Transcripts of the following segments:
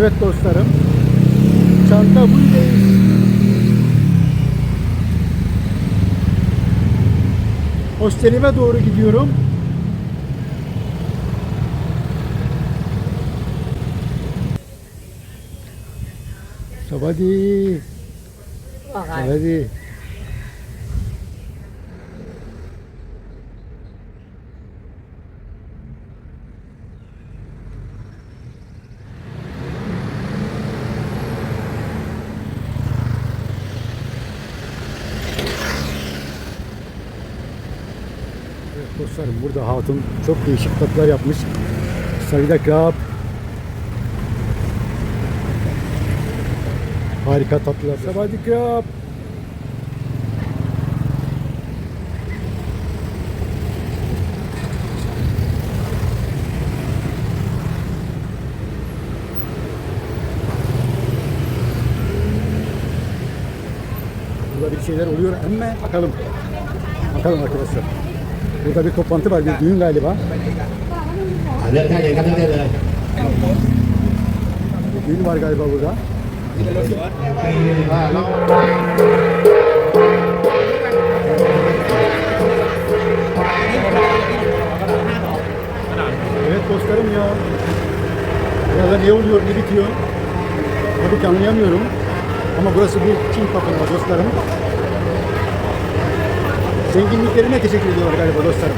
Evet dostlarım. Çanta buradayız. Hostelime doğru gidiyorum. Sabadi. Sabadi. Evet dostlarım burada hatun çok değişik tatlar yapmış. Sarıda kebap. Harika tatlılar. Sabadi kebap. Burada bir şeyler oluyor ama bakalım. Bakalım arkadaşlar. Burada bir toplantı var, bir düğün galiba. Alırken yakaladı dedi. Bir düğün var galiba burada. Evet dostlarım ya. Ya da ne oluyor, ne bitiyor? Tabii ki anlayamıyorum. Ama burası bir Çin tapınağı dostlarım. Zenginliklerine teşekkür ediyorlar galiba dostlarım.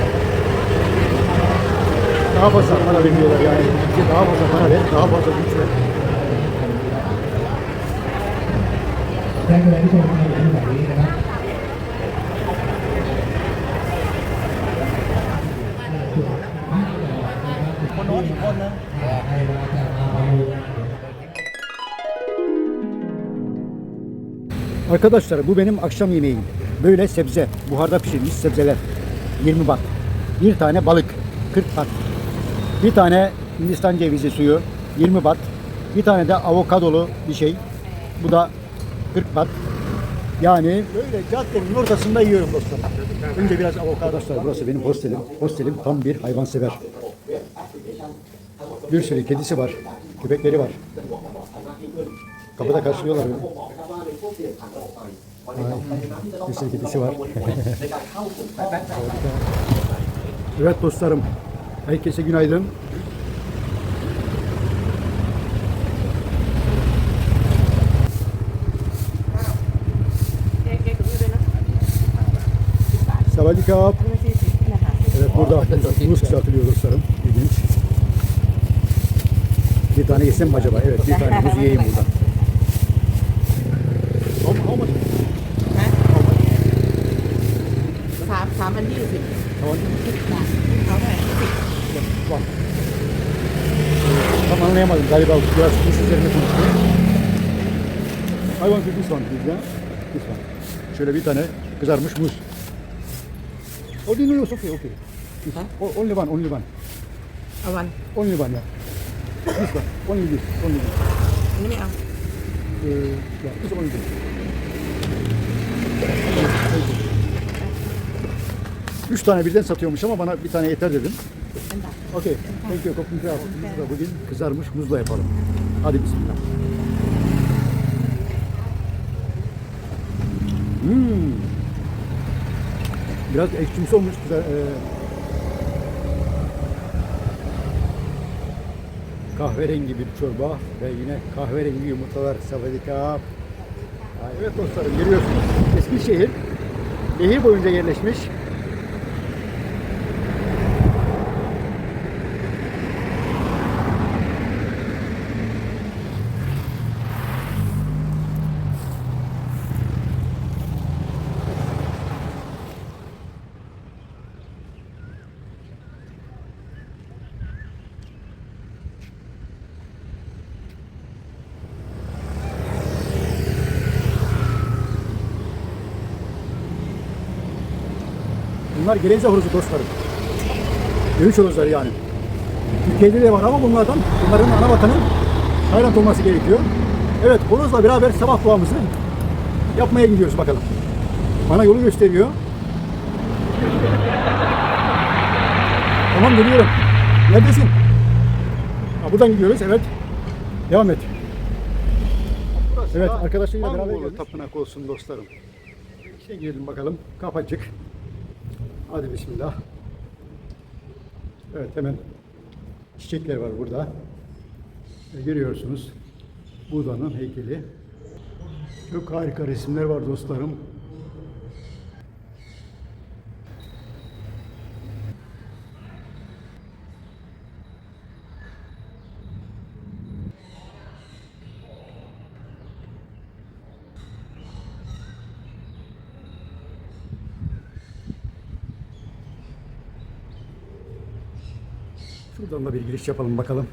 Daha fazla para veriyorlar yani. Daha fazla para ver, daha fazla güç ver. แจ้ Arkadaşlar bu benim akşam yemeğim. Böyle sebze, buharda pişirilmiş sebzeler. 20 bat. Bir tane balık, 40 bat. Bir tane Hindistan cevizi suyu, 20 bat. Bir tane de avokadolu bir şey. Bu da 40 bat. Yani böyle caddenin ortasında yiyorum dostlar. Önce biraz avokado. Dostlar burası benim hostelim. Hostelim tam bir hayvansever. Bir sürü kedisi var, köpekleri var. Kapıda karşılıyorlar beni. Ay, bir sürü kedisi var. evet dostlarım, herkese günaydın. Savadikap. Evet burada muz kısaltılıyor dostlarım. İlginç. Bir tane yesem mi acaba? Evet bir tane muz yiyeyim burada. How, how much? สามสามพันยี่สิบ How much? เอาเท่าไหร่ Bak. Tam anlayamadım galiba biraz muz üzerine konuştu. I want this one please ya. This one. Şöyle bir tane kızarmış muz. Oh, no, no, it's okay, okay. This, o- only one, only one. เอาวัน Only one, yeah. This one, only this, only this. อันนี้ไม่เอา Uh, yeah, this only this. Üç tane birden satıyormuş ama bana bir tane yeter dedim. Okey, thank you. Muzu da bugün kızarmış muzla yapalım. Hadi bismillah. Hmm. Biraz ekşimsi olmuş. Güzel. Ee, kahverengi bir çorba ve yine kahverengi yumurtalar. Savadika. Evet dostlarım görüyorsunuz. Eskişehir nehir boyunca yerleşmiş. Bunlar gelenze horozu dostlarım. Dövüş horozları yani. Türkiye'de de var ama bunlardan, bunların ana vatanı Tayland olması gerekiyor. Evet, horozla beraber sabah duamızı yapmaya gidiyoruz bakalım. Bana yolu gösteriyor. Tamam geliyorum. Neredesin? Ha, buradan gidiyoruz, evet. Devam et. Evet, arkadaşlarıyla beraber Angolu geldik. tapınak olsun dostlarım. İçine girelim bakalım. Kapacık. Hadi bismillah. Evet hemen çiçekler var burada. E, görüyorsunuz. Buda'nın heykeli. Çok harika resimler var dostlarım. Da bir giriş yapalım bakalım.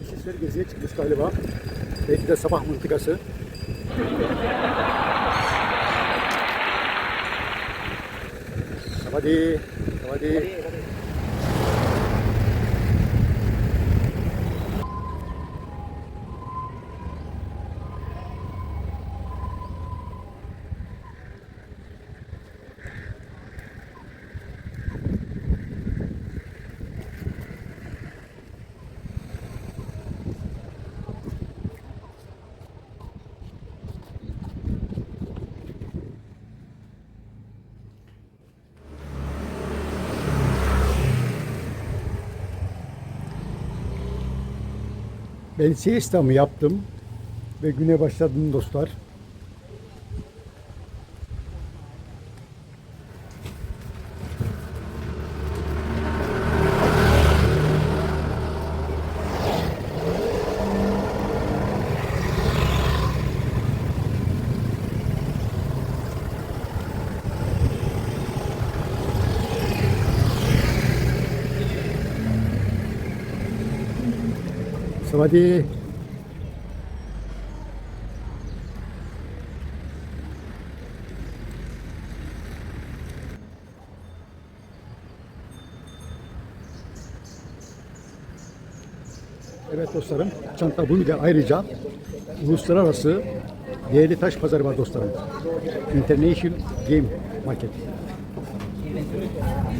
Kişisler geziye çıkmış galiba. Belki de sabah mıntıkası. Hadi, hadi. Ben siestamı yaptım ve güne başladım dostlar. Savadi. Evet dostlarım, Çanta Bulga ayrıca uluslararası değerli taş pazarı var dostlarım. International Game Market.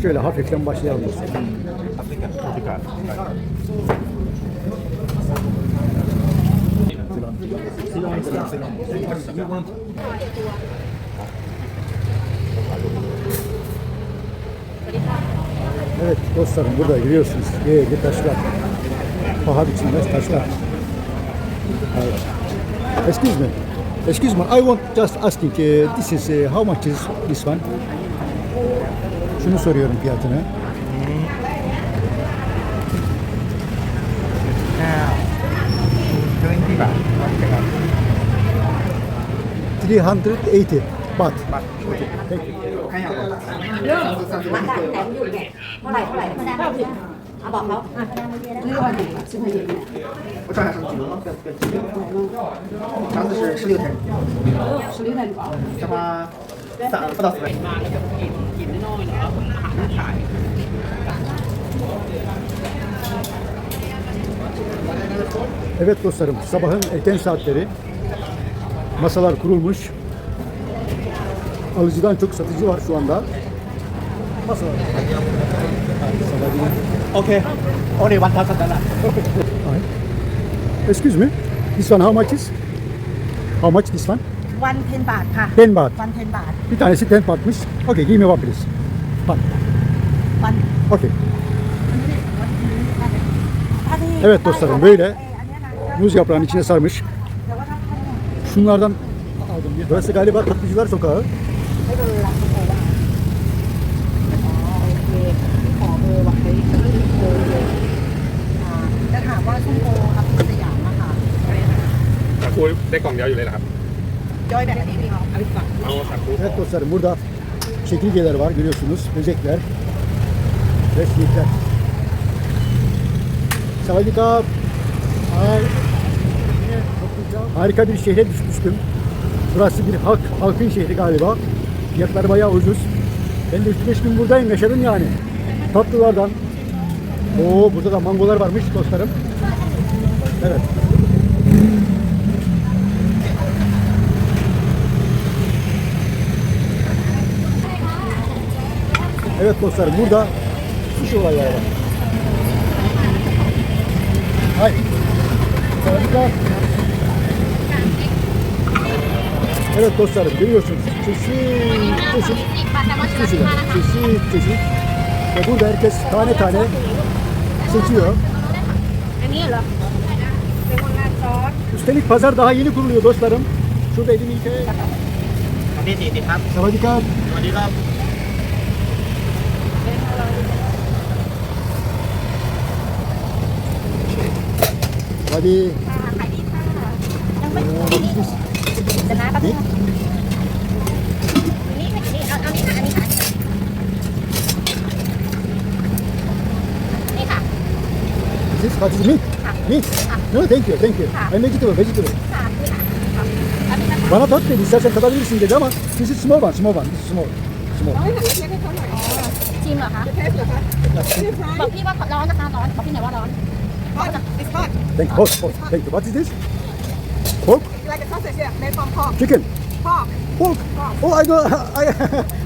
Şöyle hafiften başlayalım dostlarım. Evet dostlarım burada görüyorsunuz değerli taşlar. Paha biçilmez taşlar. Evet. Excuse me. Excuse me. I want just asking. uh, this is uh, how much is this one? Şunu soruyorum fiyatını. 380 baht. Thank you. เท่าไหร่เท่าไหร่เก้าสิบเอาบอกเขาซื้อวันไหนซื้อวันไหน 我照下上几轮吗？肠子是十六天，十六点搞。这花三不到四百。 Evet dostlarım sabahın erken saatleri masalar kurulmuş. Alıcıdan çok satıcı var şu anda. Masalar. Okay, only one thousand dollar. Excuse me. This one how much is? How much this one? วันเพนบาทค่ะ 10 baht. วันเพนบาท Bir tanesi 10 bahtmış. Okay, give me one please. Bak. วัน Okay. ถ้าที่ Evet dostlarım böyle เอ้ยอันเนี้ยนะ muz yaprağının içine sarmış. Şunlardan aldım. Ya. Burası galiba Tatlıcılar Sokağı. Kuy de kong yoy öyle abi. Yoy de Evet dostlarım burada çekirgeler var görüyorsunuz. Böcekler. Ve simitler. Savadika. Ay. Harika bir şehre düşmüştüm. Burası bir halk, halkın şehri galiba. Fiyatlar bayağı ucuz. Ben de 3-5 gün buradayım, yaşadım yani. Tatlılardan. Oo burada da mangolar varmış dostlarım. Evet. Evet dostlarım burada suç olayları var. Hayır. Sarıklar. Evet dostlarım görüyorsunuz. Çeşit çeşit çeşit çeşit çeşit. Ve burada herkes tane tane seçiyor. Üstelik pazar daha yeni kuruluyor dostlarım. Şurada elimi yıka. Sabadika. Hadi. Hadi. บครับ Sawadika. สวัสดีครับ สวัสดี ขายดีค่ะยังไม่นี่นี่เดี๋ยวนะแป๊บนึงนี่ไม่นี่เอาเอานี่ค่ะอันนี้ค่ะนี่ค่ะ This what is meat? Meat? No thank you thank you. I'm vegetable vegetable. ค่ะนี่ค่ะครับอันนี้นะคะ Bana tat dedi istersen tadabilirsin dedi ama this is small one small one this is small. Small. ชิมเหรอคะบอกพี่ว่าร้อนนะคะร้อนบอกพี่หน่อยว่าร้อน It's hot. Thank you. Hot, hot. Thank you. What is this? Pork? Like a sausage, yeah, made from pork. Chicken? Pork. Pork? pork. Oh, I don't, I,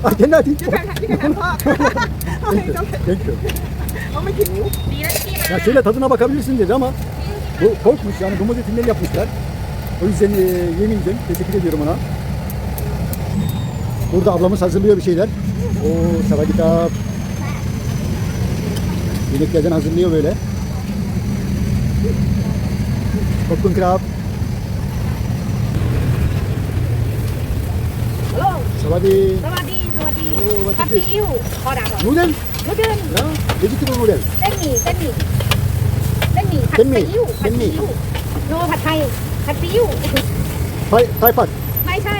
I cannot eat pork. You can, you can have pork. okay, okay. Thank you. Ama oh kim? Ya şöyle tadına bakabilirsin dedi ama bu korkmuş yani domuz etinden yapmışlar. O yüzden e, yemeyeceğim. Teşekkür ediyorum ona. Burada ablamız hazırlıyor bir şeyler. O savadikap. Yemeklerden hazırlıyor böyle. Popcorn krab. Savadi. สวัสดีสวัสดีโอ้สวัสดีผัดซีอิ๊วคอดาบเหรอ Noodle. นูเดิล Ya, vegetable noodle. เส้นหมี่เส้นหมี่เส้นหมี่ผัดเส้นหมี่ซีอิ๊วผัดเส้นหมี่ ซีอิ๊วโนผัดไทยผัดซีอิ๊ว Thai, Thai pat. ไม่ใช่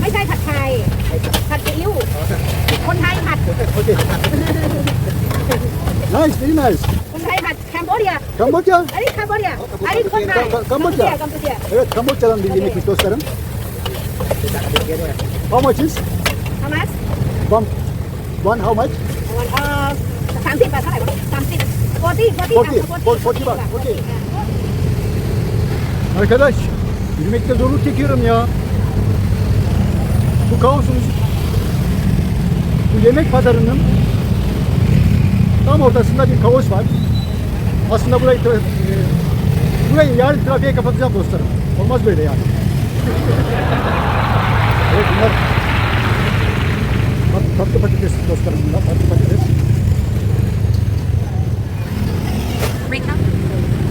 ไม่ใช่ผัดไทยผัดซีอิ๊วคนไทยผัด Okay. nice, very nice. คนไทยผัดแคมโบเดีย Kamboçya. อันนี้แคมโบเดียอันนี้คนไทย Ka- Kamboçya. กัมพูเชีย Evet, Kamboçya'dan bir yemekmiş dostlarım. How much is? ทามัส One, one how much? วันเอ่อสามสิบบาทเท่าไหร่วะสามสิบโฟตี้โฟตี้ Forty, for- forty baht, okay. Arkadaş, yürümekte zorluk çekiyorum ya. Bu kaosun, bu yemek pazarının tam ortasında bir kaos var. Aslında burayı, tra- e, burayı yarın trafiğe kapatacağım dostlarım. Olmaz böyle yani. Evet bunlar tat- tatlı patates dostlarım bunlar, tatlı patates.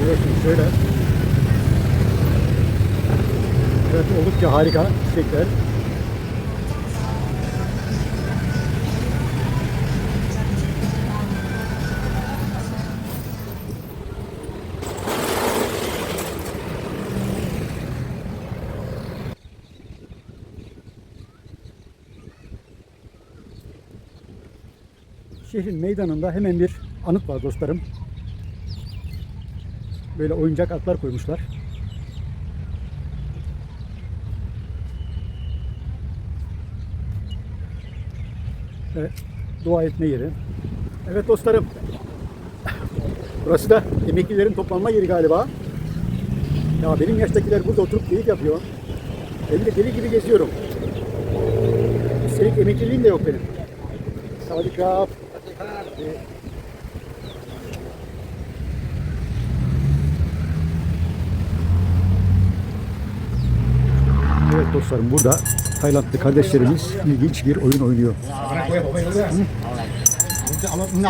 Evet şöyle. Evet oldukça harika çiçekler. Şehrin meydanında hemen bir anıt var dostlarım. Böyle oyuncak atlar koymuşlar. Evet, dua etme yeri. Evet dostlarım. Burası da emeklilerin toplanma yeri galiba. Ya benim yaştakiler burada oturup keyif yapıyor. Ben de deli gibi geziyorum. Üstelik emekliliğim de yok benim. Savadikap. Evet dostlarım burada Taylandlı kardeşlerimiz ilginç bir oyun oynuyor. Ne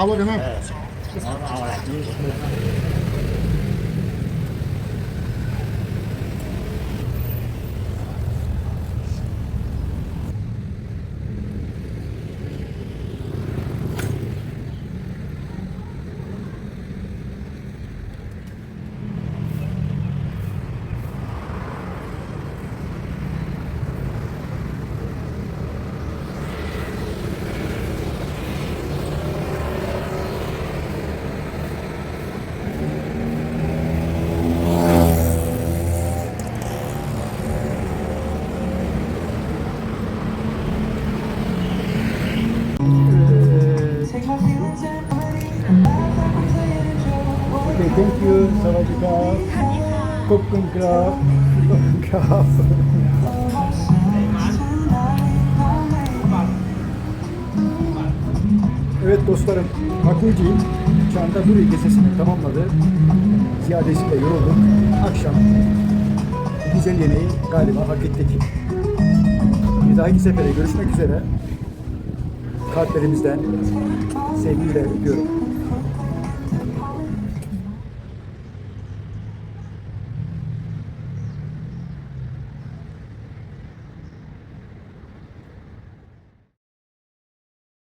Kokun krab. Evet dostlarım, anda Duri gezisini tamamladı. Ziyadesiyle yorulduk. Akşam güzel yemeği galiba hak ettik. Bir dahaki sefere görüşmek üzere. Kalplerimizden sevgiyle öpüyorum.